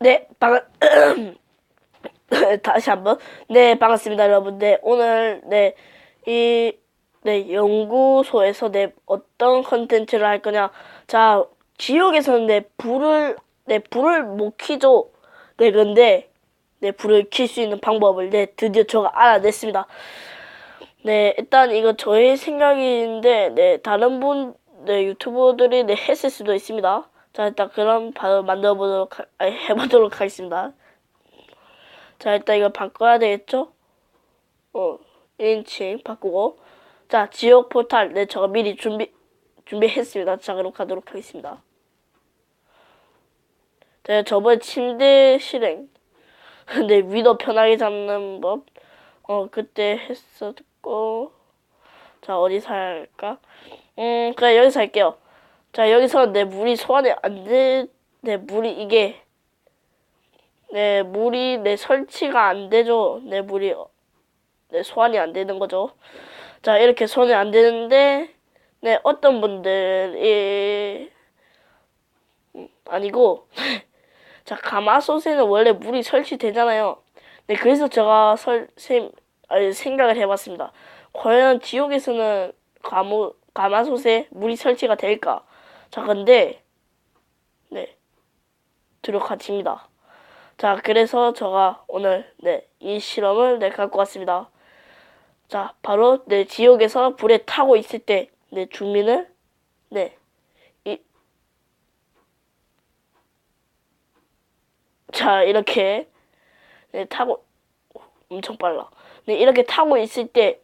네, 방, 다시 한 번. 네, 반갑습니다, 여러분. 네, 오늘, 네, 이, 네, 연구소에서 네, 어떤 컨텐츠를 할 거냐. 자, 지옥에서는 네, 불을, 네, 불을 못 켜죠. 네, 근데, 네, 불을 켤수 있는 방법을, 네, 드디어 제가 알아냈습니다. 네, 일단 이거 저의 생각인데, 네, 다른 분, 네, 유튜버들이 네, 했을 수도 있습니다. 자, 일단 그럼 바로 만들어 보도록, 하, 아니, 해보도록 하겠습니다. 자, 일단 이거 바꿔야 되겠죠? 어, 1인칭 바꾸고. 자, 지옥 포탈. 네, 제가 미리 준비, 준비했습니다. 자, 그럼 가도록 하겠습니다. 자, 저번에 침대 실행. 근데 위도 편하게 잡는 법. 어, 그때 했었고. 자, 어디서 할까? 음, 그래, 여기서 할게요. 자, 여기서 내 물이 소환이 안 돼, 내 물이 이게, 내 물이 내 설치가 안 되죠. 내 물이, 어, 내 소환이 안 되는 거죠. 자, 이렇게 소환이 안 되는데, 네, 어떤 분들이, 음, 아니고, 자, 가마솥에는 원래 물이 설치되잖아요. 네, 그래서 제가 설, 셈, 아니, 생각을 해봤습니다. 과연 지옥에서는 가무, 가마솥에 물이 설치가 될까? 자, 근데, 네, 들어가집니다. 자, 그래서 제가 오늘, 네, 이 실험을 네, 갖고 왔습니다. 자, 바로, 네, 지옥에서 불에 타고 있을 때, 네, 주민을, 네, 이, 자, 이렇게, 네, 타고, 엄청 빨라. 네, 이렇게 타고 있을 때,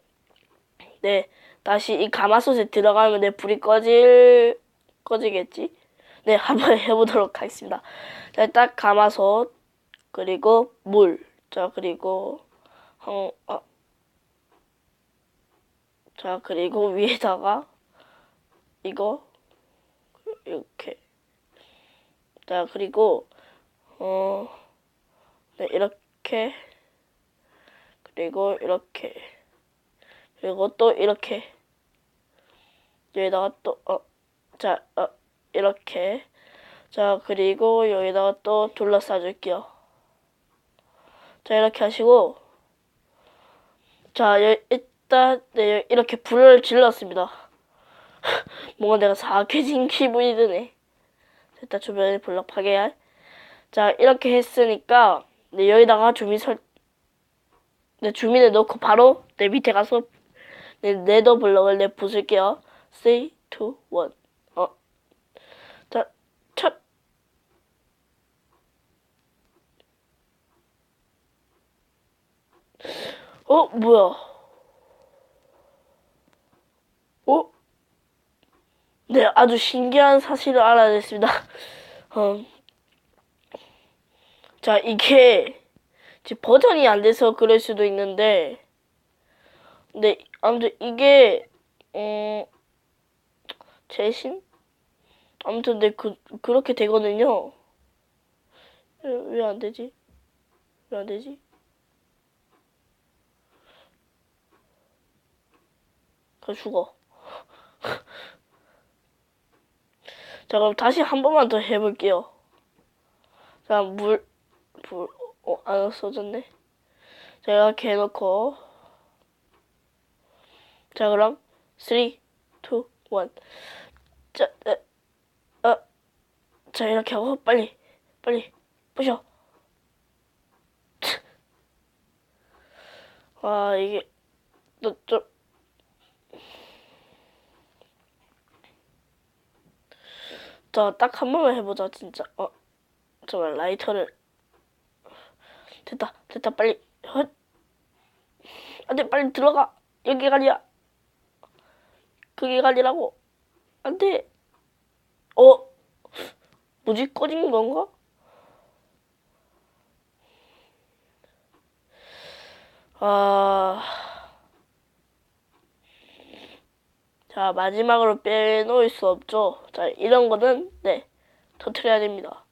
네, 다시 이 가마솥에 들어가면 내 불이 꺼질, 꺼지겠지? 네, 한번 해보도록 하겠습니다. 자, 딱 가마솥, 그리고 물, 자, 그리고, 어, 어. 자, 그리고 위에다가, 이거, 이렇게. 자, 그리고, 어, 네, 이렇게. 그리고 이렇게. 그리고 또 이렇게. 여기다가 또, 어, 자, 어, 이렇게. 자, 그리고 여기다가 또 둘러싸 줄게요. 자, 이렇게 하시고. 자, 여, 일단, 네, 이렇게 불을 질렀습니다. 뭔가 내가 사악해진 기분이 드네. 일단 주변에 불락하게 할. 자, 이렇게 했으니까, 네, 여기다가 주민 설, 네, 주민을 넣고 바로 내 밑에 가서 네, 네더 블럭을 내 부술게요. 3, 2, 1. 어. 자, 첫. 어, 뭐야. 어? 네, 아주 신기한 사실을 알아냈습니다. 어. 자, 이게 지금 버전이 안 돼서 그럴 수도 있는데, 근데 아무튼 이게 음 최신? 아무튼 네 그, 그렇게 되거든요. 왜 안 되지? 왜 안 되지? 그 죽어. 자 그럼 다시 한 번만 더 해볼게요. 자 물, 불, 어, 안 써졌네. 제가 이렇게 해놓고. 자, 그럼, 3, 2, 1. 자, 어, 어, 자, 이렇게 하고, 빨리, 빨리, 부셔. 와, 이게, 너, 좀, 자, 딱 한 번만 해보자, 진짜. 어, 정말 라이터를. 됐다, 됐다, 빨리. 헛. 안 돼, 빨리 들어가. 여기가 아니야. 그게가 아니라고. 안 돼. 어? 뭐지? 꺼진 건가? 아. 자, 마지막으로 빼놓을 수 없죠. 자, 이런 거는, 네, 터트려야 됩니다.